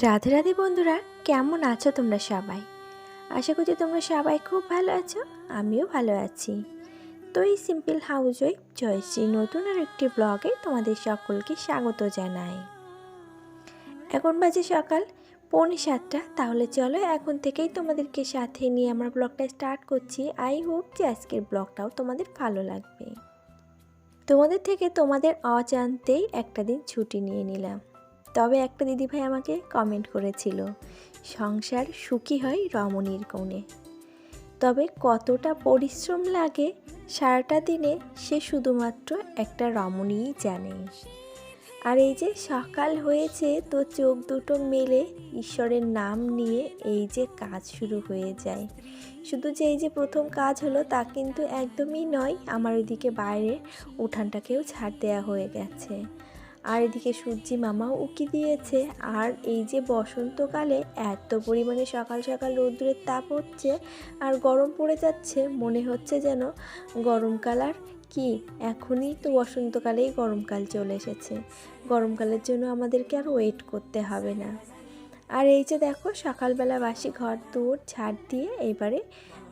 রাধে রাধে বন্ধুরা, কেমন আছো তোমরা সবাই? আশা করছি তোমরা সবাই খুব ভালো আছো, আমিও ভালো আছি। তো এই সিম্পল হাউস ওয়াইফ জয়শ্রী নতুন আর একটি ব্লগে তোমাদের সকলকে স্বাগত জানাই। এখন বাজে সকাল, পৌনে সাতটা, তাহলে চলো এখন থেকেই তোমাদেরকে সাথে নিয়ে আমার ব্লগটা স্টার্ট করছি। আই হোপ যে আজকের ব্লগটাও তোমাদের ভালো লাগবে। তোমাদের থেকে তোমাদের অজান্তেই একটা দিন ছুটি নিয়ে নিলাম। তবে একটা দিদিভাই আমাকে কমেন্ট করেছিল, সংসার সুখী হয় রমণীর কোণে তবে কতটা পরিশ্রম লাগে সারাটা দিনে সে শুধুমাত্র একটা রমণীই জানে। আর এই যে সকাল হয়েছে, তো চোখ দুটো মেলে ঈশ্বরের নাম নিয়ে এই যে কাজ শুরু হয়ে যায়। শুধু যে এই যে প্রথম কাজ হলো তা কিন্তু একদমই নয়, আমার ওইদিকে বাইরে উঠানটাকেও ছাড় দেওয়া হয়ে গেছে। আর এদিকে সূর্যি মামাও উকি দিয়েছে। আর এই যে বসন্তকালে এত পরিমাণে সকাল সকাল রৌদ্রের তাপ হচ্ছে আর গরম পড়ে যাচ্ছে, মনে হচ্ছে যেন গরমকাল আর কি? এখনই তো বসন্তকালেই গরমকাল চলে এসেছে। গরমকালের জন্য আমাদেরকে আর ওয়েট করতে হবে না। আর এই যে দেখো, সকালবেলা বাসি ঘর দূর ছাড় দিয়ে এবারে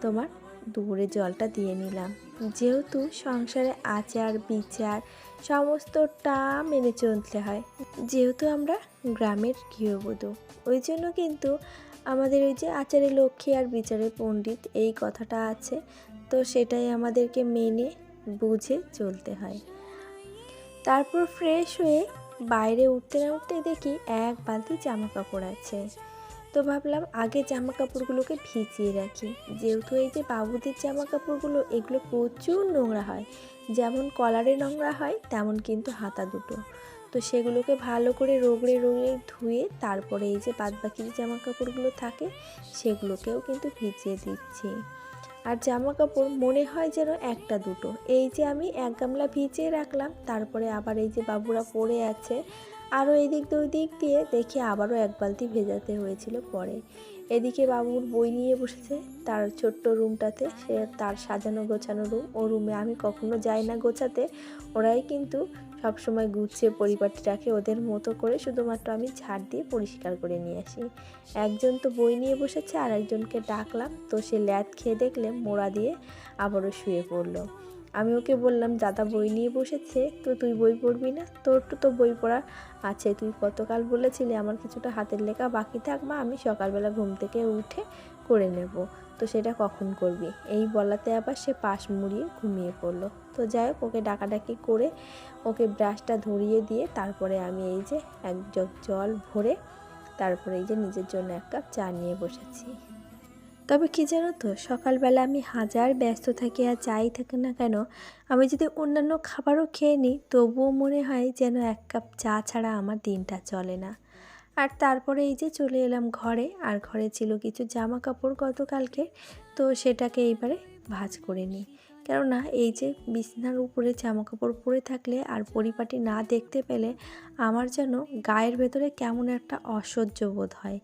তোমার দূরে জলটা দিয়ে নিলাম। যেহেতু সংসারে আচার, বিচার সমস্তটা মেনে চলতে হয়। যেহেতু আমরা গ্রামের গৃহবধূ, ওই জন্য কিন্তু আমাদের ওই যে আচারে লক্ষ্মী আর বিচারে পণ্ডিত এই কথাটা আছে। তো সেটাই আমাদেরকে মেনে বুঝে চলতে হয়। তারপর ফ্রেশ হয়ে বাইরে উঠতে না উঠতে দেখি এক বালতি জামা কাপড় আছে। তো ভাবলাম আগে জামা কাপড়গুলোকে ভিজিয়ে রাখি। যেহেতু এই যে বাবুদের জামা কাপড়গুলো এগুলো প্রচুর নোংরা হয়। যেমন কলারে নোংরা হয়, তেমন কিন্তু হাতা দুটো। তো সেগুলোকে ভালো করে রোগড়ে রোগড়ে ধুয়ে তারপরে এই যে বাদবাকি যে জামা কাপড়গুলো থাকে, সেগুলোকেও কিন্তু ভিজিয়ে দিচ্ছি। আর জামা কাপড় মনে হয় যেন একটা দুটো। এই যে আমি এক গামলা ভিজিয়ে রাখলাম, তারপরে আবার এই যে বাবুরা পড়ে আছে আরও এদিক দিক দিয়ে দেখি আবারও এক বালতি ভেজাতে হয়েছিল পরে। এদিকে বাবুর বই নিয়ে বসেছে তার ছোট্ট রুমটাতে। সে তার সাজানো গোছানো রুম। ও রুমে আমি কখনো যাই না গোছাতে। ওরাই কিন্তু সবসময় গুছিয়ে পরিপাটি রাখে ওদের মতো করে। শুধুমাত্র আমি ঝাড় দিয়ে পরিষ্কার করে নিয়ে আসি। একজন তো বই নিয়ে বসেছে আর একজনকে ডাকলাম। তো সে ল্যাদ খেয়ে দেখলে মোড়া দিয়ে আবারও শুয়ে পড়ল। আমি ওকে বললাম, দাদা বই নিয়ে বসেছে, তো তুই বই পড়বি না? তোর তো তো বই পড়া আছে। তুই গতকাল বলেছিলি আমার কিছুটা হাতের লেখা বাকি থাক মা, আমি সকালবেলা ঘুম থেকে উঠে করে নেব। তো সেটা কখন করবি? এই বলাতে আবার সে পাশ মুড়িয়ে ঘুমিয়ে পড়ল। তো যাই হোক, ওকে ডাকাডাকি করে ওকে ব্রাশটা ধরিয়ে দিয়ে তারপরে আমি এই যে এক জগ জল ভরে তারপরে এই যে নিজের জন্য এক কাপ চা নিয়ে বসেছি। তবে কি জানো তো, সকালবেলা আমি হাজার ব্যস্ত থাকি আর যাই থাকি না কেন, আমি যদি অন্যান্য খাবারও খেয়ে নিই, তবুও মনে হয় যেন এক কাপ চা ছাড়া আমার দিনটা চলে না। আর তারপরে এই যে চলে এলাম ঘরে, আর ঘরে ছিল কিছু জামা কাপড় গতকালকে, তো সেটাকে এইবারে ভাজ করে নিই। কেননা এই যে বিছনার উপরে জামা কাপড় পরে থাকলে আর পরিপাটি না দেখতে পেলে আমার যেন গায়ের ভেতরে কেমন একটা অসহ্য বোধ হয়।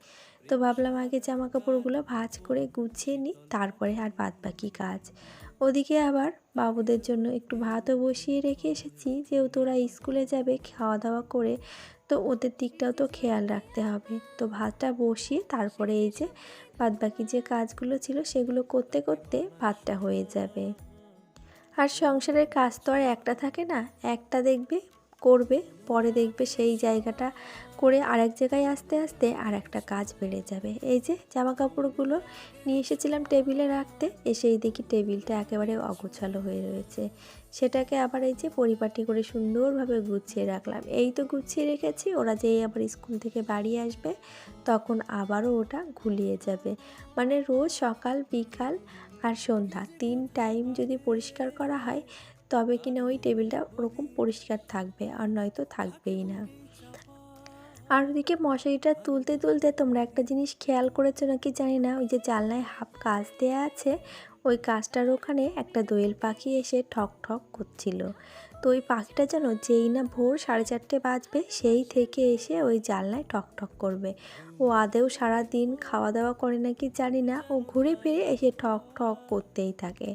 তো ভাবলাম আগে জামা কাপড়গুলো ভাজ করে গুছিয়ে নিই, তারপরে আর বাদ বাকি কাজ। ওদিকে আবার বাবুদের জন্য একটু ভাতও বসিয়ে রেখে এসেছি, যেহেতু ওরা স্কুলে যাবে খাওয়া দাওয়া করে, তো ওদের দিকটাও তো খেয়াল রাখতে হবে। তো ভাতটা বসিয়ে তারপরে এই যে বাদ বাকি যে কাজগুলো ছিল সেগুলো করতে করতে ভাতটা হয়ে যাবে। আর সংসারের কাজ তো আর একটা থাকে না, একটা দেখবে, করবে, পরে দেখবে সেই জায়গাটা করে আরেক জায়গায় আস্তে আস্তে আর একটা কাজ বেড়ে যাবে। এই যে জামা কাপড়গুলো নিয়ে এসেছিলাম টেবিলে রাখতে এসেই দেখি টেবিলটা একেবারে অগোছালো হয়ে রয়েছে। সেটাকে আবার এই যে পরিপাটি করে সুন্দরভাবে গুছিয়ে রাখলাম। এই তো গুছিয়ে রেখেছি, ওরা যেই আবার স্কুল থেকে বাড়ি আসবে, তখন আবারও ওটা ঘুলিয়ে যাবে। মানে রোজ সকাল, বিকাল আর সন্ধ্যা। তিন টাইম যদি পরিষ্কার করা হয়, তবে কিনা ওই টেবিলটা ওরকম পরিষ্কার থাকবে আর নয়তো থাকবেই না। আর ওদিকে মশারিটা তুলতে তুলতে তোমরা একটা জিনিস খেয়াল করেছ নাকি জানি না, ওই যে জানলায় হাফ কাজ দেওয়া আছে ওই গাছটার ওখানে একটা দোয়েল পাখি এসে ঠক ঠক করছিল। তো ওই পাখিটা যেন যেই না ভোর সাড়ে চারটে বাজবে, সেই থেকে এসে ওই জানলায় ঠক ঠক করবে। ও আদেও সারা দিন খাওয়া দাওয়া করে নাকি জানি না, ও ঘুরে ফিরে এসে ঠক ঠক করতেই থাকে।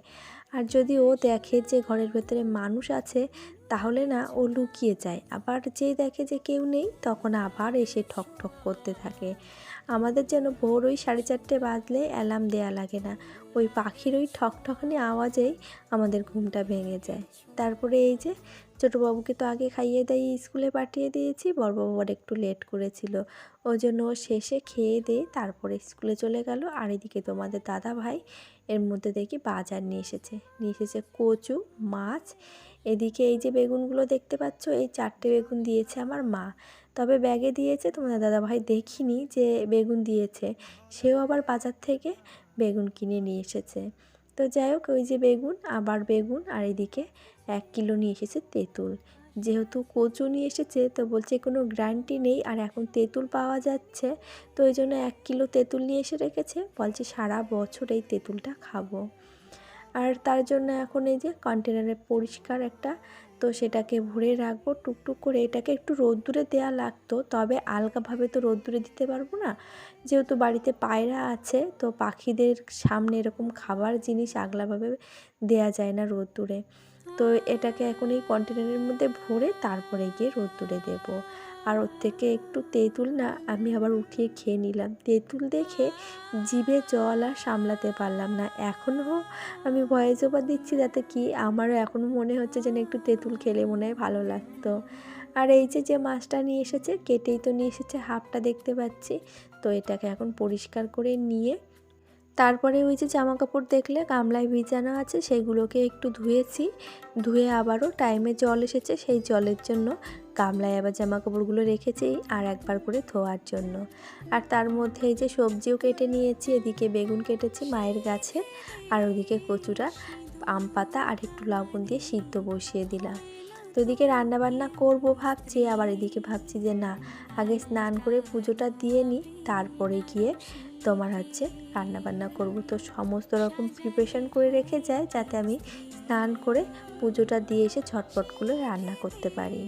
আর যদি ও দেখে যে ঘরের ভেতরে মানুষ আছে, তাহলে না ও লুকিয়ে যায়। আবার যেই দেখে যে কেউ নেই, তখন আবার এসে ঠক ঠক করতে থাকে। আমাদের যেন ভোর ওই সাড়ে চারটে বাজলে অ্যালার্ম দেয়া লাগে না। ওই পাখির ওই ঠকঠকানি আওয়াজেই আমাদের ঘুমটা ভেঙে যায়। তারপরে এই যে ছোটোবাবুকে তো আগে খাইয়ে দিয়ে স্কুলে পাঠিয়ে দিয়েছি, বড়বাবু আবার একটু লেট করেছিল। ওই জন্য ও শেষে খেয়ে দিয়ে তারপরে স্কুলে চলে গেল। আর এদিকে তোমাদের দাদা ভাই এর মধ্যে দেখি বাজার নিয়ে এসেছে। নিয়ে এসেছে কচু, মাছ। এদিকে এই যে বেগুনগুলো দেখতে পাচ্ছ, এই চারটে বেগুন দিয়েছে আমার মা। তবে ব্যাগে দিয়েছে তোমাদের দাদা ভাই দেখিনি যে বেগুন দিয়েছে। সেও আবার বাজার থেকে বেগুন কিনে নিয়ে এসেছে। তো যাই হোক, ওই যে বেগুন, আবার বেগুন, আর এদিকে এক কিলো নিয়ে এসেছে তেঁতুল। যেহেতু কচু নিয়ে এসেছে, তো বলছে কোনো গ্যারান্টি নেই, আর এখন তেঁতুল পাওয়া যাচ্ছে। তো ওই জন্য এক কিলো তেঁতুল নিয়ে এসে রেখেছে, বলছে সারা বছর এই তেঁতুলটা খাব। আর তার জন্য এখন এই যে কন্টেনারে পরিষ্কার একটা তো সেটাকে ভরে রাখব টুকটুক করে এটাকে একটু রোদ্দুরে দেওয়া লাগতো। তবে আলগাভাবে তো রোদ্দুরে দিতে পারব না। যেহেতু বাড়িতে পায়রা আছে তো পাখিদের সামনে এরকম খাবার জিনিস আগলাভাবে দেয়া যায় না রোদ্দুরে। তো এটাকে এখন এই কন্টেনারের মধ্যে ভরে তারপরে গিয়ে রোদ্দুরে দেবো। আর ওর থেকে একটু তেঁতুল না আমি আবার উঠিয়ে খেয়ে নিলাম। তেঁতুল দেখে জিভে জল আর সামলাতে পারলাম না। এখনও আমি ভয়েস ওভার দিচ্ছি যাতে কি আমারও এখনও মনে হচ্ছে যেন একটু তেঁতুল খেলে মনে হয় ভালো লাগতো। আর এই যে যে মাছটা নিয়ে এসেছে, কেটেই তো নিয়ে এসেছে, হাফটা দেখতে পাচ্ছি। তো এটাকে এখন পরিষ্কার করে নিয়ে তারপরে ওই যে জামা কাপড় দেখলে গামলায় ভিজানো আছে, সেগুলোকে একটু ধুয়েছি। ধুয়ে আবারও টাইমে জল এসেছে, সেই জলের জন্য গামলায় আবার জামা কাপড়গুলো রেখেছি আর একবার করে ধোয়ার জন্য। আর তার মধ্যে এই যে সবজিও কেটে নিয়েছি, এদিকে বেগুন কেটেছি মায়ের গাছে, আর ওদিকে কচুরা আম পাতা আর একটু লবণ দিয়ে সিদ্ধ বসিয়ে দিলাম। তো এদিকে রান্নাবান্না করব ভাবছি, আবার এদিকে ভাবছি যে না, আগে স্নান করে পুজোটা দিয়ে নিই তারপরে গিয়ে তোমার হচ্ছে রান্নাবান্না করব। তো সমস্ত রকম প্রিপারেশন করে রেখে যায়, যাতে আমি স্নান করে পুজোটা দিয়ে এসে ঝটপট করে রান্না করতে পারি।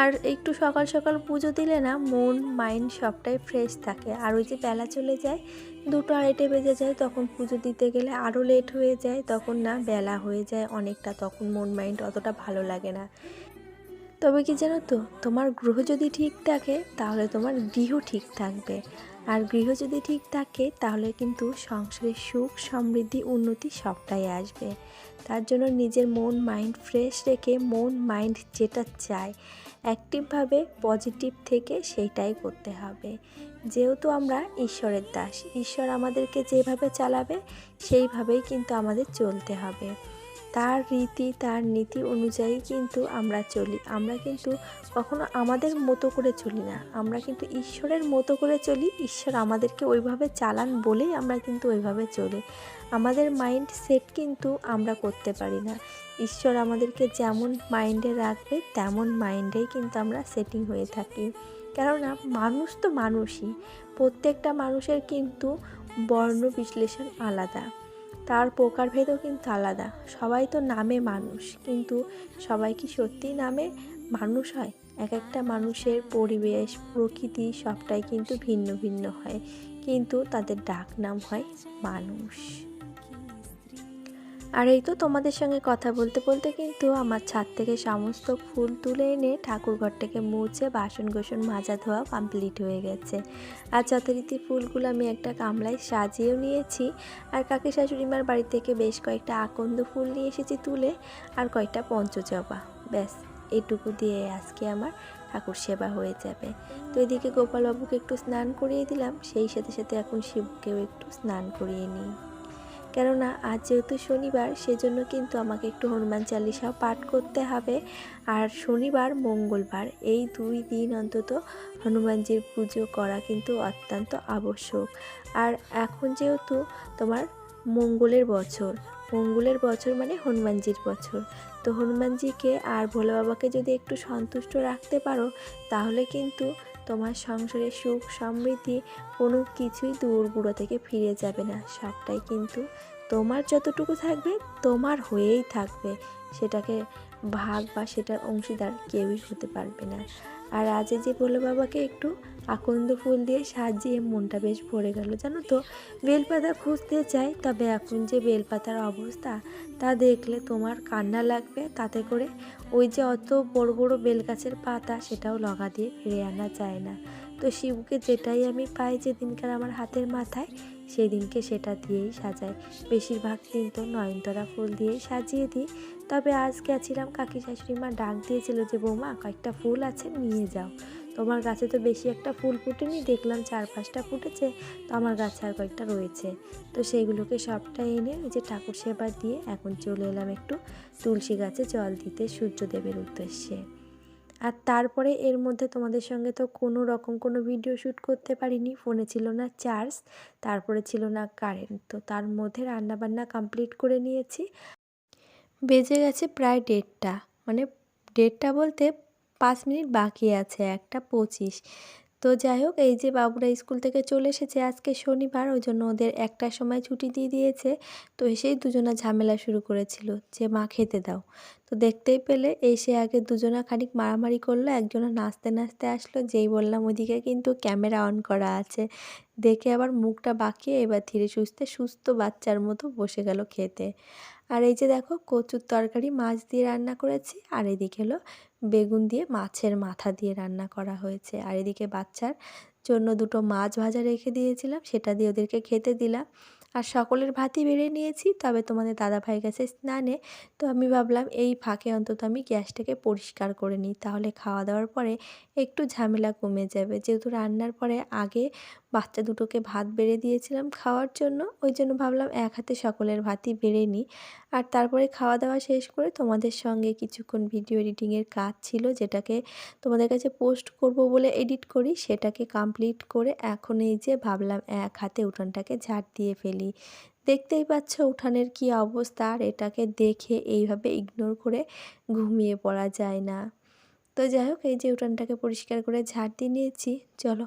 আর একটু সকাল সকাল পুজো দিলে না, মন মাইন্ড সবটাই ফ্রেশ থাকে। আর ওই যে বেলা চলে যায় দুটো আড়াইটে বেজে যায়, তখন পুজো দিতে গেলে আরও লেট হয়ে যায়, তখন না বেলা হয়ে যায় অনেকটা, তখন মন মাইন্ড অতটা ভালো লাগে না। তবে কি জানো তো, তোমার গ্রহ যদি ঠিক থাকে, তাহলে তোমার গৃহ ঠিক থাকবে। আর গৃহ যদি ঠিক থাকে, তাহলে কিন্তু সংসারের সুখ, সমৃদ্ধি, উন্নতি সবটাই আসবে। তার জন্য নিজের মন মাইন্ড ফ্রেশ রেখে, মন মাইন্ড যেটা চায় অ্যাক্টিভভাবে পজিটিভ থেকে সেইটাই করতে হবে। যেহেতু আমরা ঈশ্বরের দাস, ঈশ্বর আমাদেরকে যেভাবে চালাবে সেইভাবেই কিন্তু আমাদের চলতে হবে। তার রীতি, তার নীতি অনুযায়ী কিন্তু আমরা চলি। আমরা কিন্তু কখনো আমাদের মতো করে চলি না। আমরা কিন্তু ঈশ্বরের মতো করে চলি। ঈশ্বর আমাদেরকে ওইভাবে চালান বলেই আমরা কিন্তু ওইভাবে চলি। আমাদের মাইন্ড সেট কিন্তু আমরা করতে পারি না। ঈশ্বর আমাদেরকে যেমন মাইন্ডে রাখবে, তেমন মাইন্ডেই কিন্তু আমরা সেটিং হয়ে থাকি। কেননা মানুষ তো মানুষই। প্রত্যেকটা মানুষের কিন্তু বর্ণ বিশ্লেষণ আলাদা। তার প্রকারভেদও কিন্তু আলাদা। সবাই তো নামে মানুষ, কিন্তু সবাই কি সত্যিই নামে? মানুষ হয়। এক একটা মানুষের পরিবেশ, প্রকৃতি সবটাই কিন্তু ভিন্ন ভিন্ন হয়, কিন্তু তাদের ডাক নাম হয় মানুষ। আর এই তো তোমাদের সঙ্গে কথা বলতে বলতে কিন্তু আমার ছাদ থেকে সমস্ত ফুল তুলে এনে ঠাকুরঘরটাকে মুছে বাসন গোসন মাজা ধোয়া কমপ্লিট হয়ে গেছে। আর যথারীতি ফুলগুলো আমি একটা গামলায় সাজিয়েও নিয়েছি। আর কাকি শাশুড়িমার বাড়ি থেকে বেশ কয়েকটা আকন্দ ফুল নিয়ে এসেছি তুলে আর কয়েকটা পঞ্চজবা। ব্যাস, এটুকু দিয়ে আজকে আমার ঠাকুর সেবা হয়ে যাবে। তো এদিকে গোপালবাবুকে একটু স্নান করিয়ে দিলাম, সেই সাথে সাথে এখন শিবকেও একটু স্নান করিয়ে নিই। কেননা আজ যেহেতু শনিবার, সেজন্য কিন্তু আমাকে একটু হনুমান চালিসাও পাঠ করতে হবে। আর শনিবার, মঙ্গলবার, এই দুই দিন অন্তত হনুমানজির পুজো করা কিন্তু অত্যন্ত আবশ্যক। আর এখন যেহেতু তোমার মঙ্গলের বছর মঙ্গলের বছর মানে হনুমানজির বছর, তো হনুমানজিকে আর ভোলে বাবাকে যদি একটু সন্তুষ্ট রাখতে পারো, তাহলে কিন্তু তোমার সংসারে সুখ সমৃদ্ধি কোনো কিছুই দূর বুড়ো থেকে ফিরে যাবে না। সবটাই কিন্তু তোমার যতটুকু থাকবে, তোমার হয়েই থাকবে। সেটাকে ভাগ বা সেটার অংশীদার কেউই হতে পারবে না। আর আজ যে বলে বাবাকে একটু আকন্দ ফুল দিয়ে সাজিয়ে মনটা বেশ ভরে গেল, জানো তো? বেলপাতা খুঁজতে চাই, তবে এখন যে বেলপাতার অবস্থা, তা দেখলে তোমার কান্না লাগবে। তাতে করে ওই যে অত বড় বড় বেল গাছের পাতা, সেটাও লগা দিয়ে ফিরে আনা যায় না। তো শিবকে যেটাই আমি পাই, যেদিনকার আমার হাতের মাথায় সেই দিনকে সেটা দিয়েই সাজাই বেশিরভাগ দিন তো নয়নতরা ফুল দিয়েই সাজিয়ে দিই। তবে আজ গেছিলাম কাকি শাশুড়ি মা ডাক দিয়েছিল যে, বৌমা, কয়েকটা ফুল আছে, নিয়ে যাও। তোমার গাছে তো বেশি একটা ফুল ফুটেনি, দেখলাম চার পাঁচটা ফুটেছে, তো আমার গাছে আর কয়েকটা রয়েছে। তো সেইগুলোকে সবটা এনে ওই যে ঠাকুর সেবা দিয়ে এখন চলে এলাম একটু তুলসী গাছে জল দিতে সূর্যদেবের উদ্দেশ্যে। আর তারপরে এর মধ্যে তোমাদের সঙ্গে তো কোনো রকম কোনো ভিডিও শ্যুট করতে পারিনি। ফোনে ছিল না চার্জ তারপরে ছিল না কারেন্ট তো তার মধ্যে রান্নাবান্না কমপ্লিট করে নিয়েছি। বেজে গেছে প্রায় দেড়টা মানে দেড়টা বলতে পাঁচ মিনিট বাকি আছে, একটা পঁচিশ। তো যাই হোক, এই যে বাবুরা স্কুল থেকে চলে এসেছে, আজকে শনিবার ওই জন্য ওদের একটা সময় ছুটি দিয়ে দিয়েছে। তো এসেই দুজনা ঝামেলা শুরু করেছিল যে, মা, খেতে দাও। তো দেখতেই পেলে, এসে আগে দুজনা খানিক মারামারি করল, একজনা নাচতে নাচতে আসলো, যেই বললাম ওদিকে কিন্তু ক্যামেরা অন করা আছে। দেখে আবার মুখটা বাঁকিয়ে এবার ধীরে সুস্থে সুস্থ বাচ্চার মতো বসে গেল খেতে। আর এই যে দেখো, কচুর তরকারি, মাছ দিয়ে রান্না করেছি, আর এদিকে হলো বেগুন দিয়ে মাছের মাথা দিয়ে রান্না করা হয়েছে। আর এদিকে বাচ্চার জন্য দুটো মাছ ভাজা রেখে দিয়েছিলাম, সেটা দিয়ে ওদেরকে খেতে দিলাম। আর সকলের ভাতই বেড়ে নিয়েছি, তবে তোমাদের দাদা ভাই গেছে স্নানে, তো আমি ভাবলাম এই ফাঁকে অন্তত আমি গ্যাসটাকে পরিষ্কার করে নিই। তাহলে খাওয়া দাওয়ার পরে একটু ঝামেলা কমে যাবে। যেহেতু রান্নার পরে আগে বাচ্চা দুটোকে ভাত বেড়ে দিয়েছিলাম খাওয়ার জন্য। ওই জন্য ভাবলাম এক হাতে সকলের ভাতই বেড়ে নিই। আর তারপরে খাওয়া দাওয়া শেষ করে তোমাদের সঙ্গে কিছুক্ষণ ভিডিও এডিটিংয়ের কাজ ছিল, যেটাকে তোমাদের কাছে পোস্ট করব বলে এডিট করি, সেটাকে কমপ্লিট করে এখন এই যে ভাবলাম এক হাতে উঠানটাকে ঝাড় দিয়ে ফেলি। দেখতেই পাচ্ছ উঠানের কি অবস্থা, আর এটাকে দেখে এইভাবে ইগনোর করে ঘুমিয়ে পড়া যায় না। তো যাই হোক, এই যে উঠানটাকে পরিষ্কার করে ঝাড় দিয়ে নিয়েছি। চলো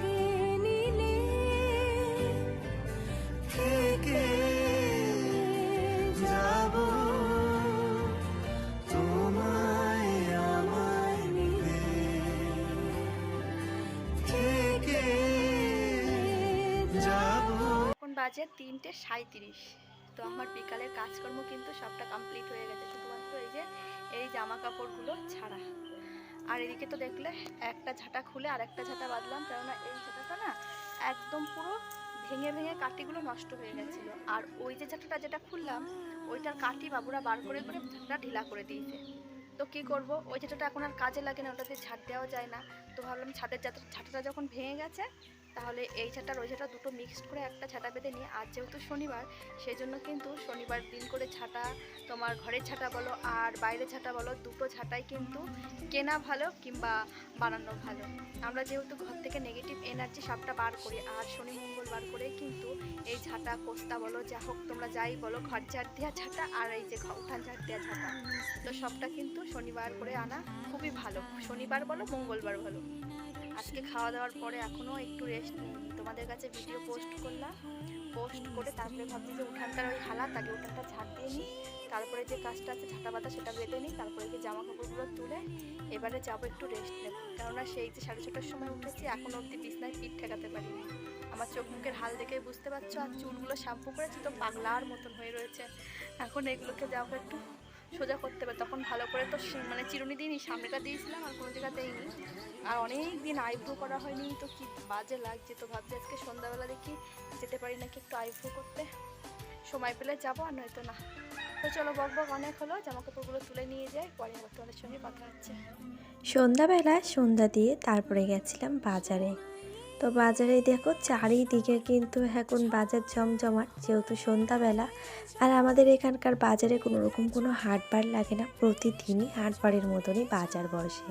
বাজে তিনটে সাঁত্রিশ তো আমার বিকালের কাজকর্ম কিন্তু সবটা কমপ্লিট হয়ে গেছে, শুধুমাত্র এই যে, এই জামা কাপড়গুলো ছাড়া। আর এদিকে তো দেখলে একটা ঝাঁটা খুলে আর একটা ঝাঁটা বাঁধলাম, কেননা এই ঝাঁটাটা না একদম পুরো ভেঙে ভেঙে কাটিগুলো নষ্ট হয়ে গেছিল। আর ওই যে ঝাঁটাটা যেটা খুললাম, ওইটার কাটি বাবুরা বার করে করে ঝাঁটাটা ঢিলা করে দিয়েছে। তো কি করব? ওই ঝাঁটাটা এখন আর কাজে লাগে না, ওটাতে ঝাঁট দেওয়া যায় না। তো ভাবলাম ছাদের ঝাঁটা- ঝাঁটাটা যখন ভেঙে গেছে তাহলে এই ঝাঁটার ওই ঝাঁটা দুটো মিক্সড করে একটা ঝাঁটা বেঁধে নিয়ে, আজ যেহেতু শনিবার সেই জন্য কিন্তু শনিবার দিন করে ঝাঁটা তোমার ঘরের ঝাঁটা বলো আর বাইরের ঝাঁটা বলো, দুটো ঝাঁটাই কিন্তু কেনা ভালো কিংবা বানানো ভালো। আমরা যেহেতু ঘর থেকে নেগেটিভ এনার্জি সবটা বার করি, আর শনি মঙ্গল বার করে কিন্তু এই ঝাঁটা কোস্তা বলো, যা হোক তোমরা যাই বলো, ঘর ঝাড় দেওয়া ঝাঁটা আর এই যে উঠান ঝাড় দেওয়া ঝাঁটা তো সবটা কিন্তু শনিবার করে আনা খুবই ভালো। শনিবার বলো, মঙ্গলবার বলো। আজকে খাওয়া দাওয়ার পরে এখনও একটু রেস্ট নিই। তোমাদের কাছে ভিডিও পোস্ট করলাম। পোস্ট করে তারপরে ভাবছি যে উঠানটার ওই হালাত, আগে উঠানটা ঝাড় দিয়ে নিই। তারপরে যে কাজটা আছে, ঝাঁটা পাতা সেটা বেঁধে নিই। তারপরে যে জামা কাপড়গুলো তুলে এবারে যাব একটু রেস্ট নেব। কেননা সেই যে সাড়ে ছটার সময় উঠেছি এখনও অবধি বিছনায় পিঠ ঠেকাতে পারিনি। আমার চোখ মুখের হাল দেখে বুঝতে পারছ, আর চুলগুলো শ্যাম্পু করেছি, তো পাগলার মতন হয়ে রয়েছে। এখন এগুলোকে যাব একটু সোজা করতে হবে তখন ভালো করে তো মানে চিরুনি দিইনি সামনেটা দিয়েছিলাম, আর কোনো জায়গা দেয়নি। আর অনেক দিন আইব্রো করা হয়নি, তো কি বাজে লাগছে তো ভাবছি আজকে সন্ধ্যাবেলা দেখি যেতে পারি নাকি একটু আইব্রো করতে। সময় পেলে যাব আর নয়তো না। তো চলো বক বক অনেক হলো জামা কাপড়গুলো তুলে নিয়ে যাই, পরে আবার তোমাদের সঙ্গে কথা হচ্ছে। সন্ধ্যাবেলা সন্ধ্যা দিয়ে তারপরে গেছিলাম বাজারে। তো বাজারে দেখো চারিদিকে কিন্তু এখন বাজার জমজমাট, যেহেতু সন্ধ্যাবেলা। আর আমাদের এখানকার বাজারে কোনো রকম কোনো হাটবার লাগে না। প্রতিদিনই হাটবারের মতনই বাজার বসে।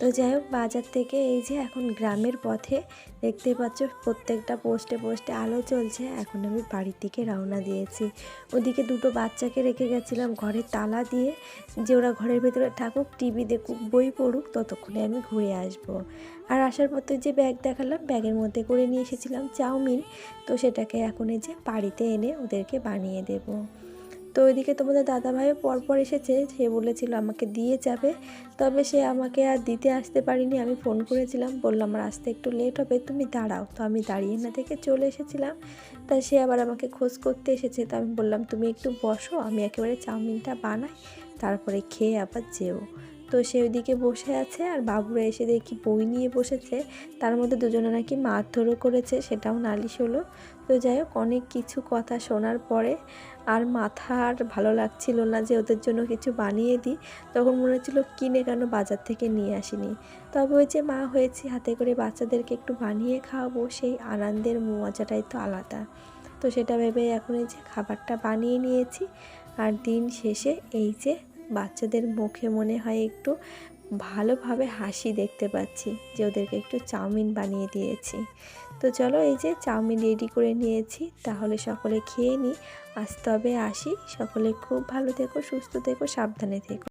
তো যাই হোক, বাজার থেকে এই যে এখন গ্রামের পথে দেখতে পাচ্ছ প্রত্যেকটা পোস্টে পোস্টে আলো চলছে। এখন আমি বাড়ির দিকে রওনা দিয়েছি। ওদিকে দুটো বাচ্চাকে রেখে গেছিলাম ঘরে তালা দিয়ে যে ওরা ঘরের ভেতরে থাকুক, টিভি দেখুক, বই পড়ুক, ততক্ষণে আমি ঘুরে আসব। আর আসার পথে যে ব্যাগ দেখালাম, ব্যাগের মধ্যে করে নিয়ে এসেছিলাম চাউমিন। তো সেটাকে এখন এই যে বাড়িতে এনে ওদেরকে বানিয়ে দেব। তো ওইদিকে তোমাদের দাদাভাইও পরপর এসেছে, সে বলেছিল আমাকে দিয়ে যাবে, তবে সে আমাকে আর দিতে আসতে পারিনি। আমি ফোন করেছিলাম, বললাম, আমার আসতে একটু লেট হবে, তুমি দাঁড়াও। তো আমি দাঁড়িয়ে না থেকে চলে এসেছিলাম। তা সে আবার আমাকে খোঁজ করতে এসেছে, তো আমি বললাম, তুমি একটু বসো, আমি একেবারে চাউমিনটা বানাই, তারপরে খেয়ে আবার যেও। তো সে ওইদিকে বসে আছে, আর বাবুরা এসে দেখি বই নিয়ে বসেছে। তার মধ্যে দুজনে নাকি মারধরও করেছে, সেটাও নালিশ হলো। তো যাই হোক, অনেক কিছু কথা শোনার পরে আর মাথা আর ভালো লাগছিল না যে ওদের জন্য কিছু বানিয়ে দিই। তখন মনে হচ্ছিল, কিনে কেন বাজার থেকে নিয়ে আসিনি? তবে ওই যে মা হয়েছি, হাতে করে বাচ্চাদেরকে একটু বানিয়ে খাওয়াবো, সেই আনন্দের মজাটাই তো আলাদা। তো সেটা ভেবে এখন এই যে খাবারটা বানিয়ে নিয়েছি। আর দিন শেষে এই যে বাচ্চাদের মুখে মনে হয় একটু ভালোভাবে হাসি দেখতে পাচ্ছি যে ওদেরকে একটু চাউমিন বানিয়ে দিয়েছি। তো চলো এই যে চাউমিন রেডি করে নিয়েছি, তাহলে সকলে খেয়ে নিই। আজ তবে আসি, সকলে খুব ভালো থেকো, সুস্থ থেকো, সাবধানে থেকো।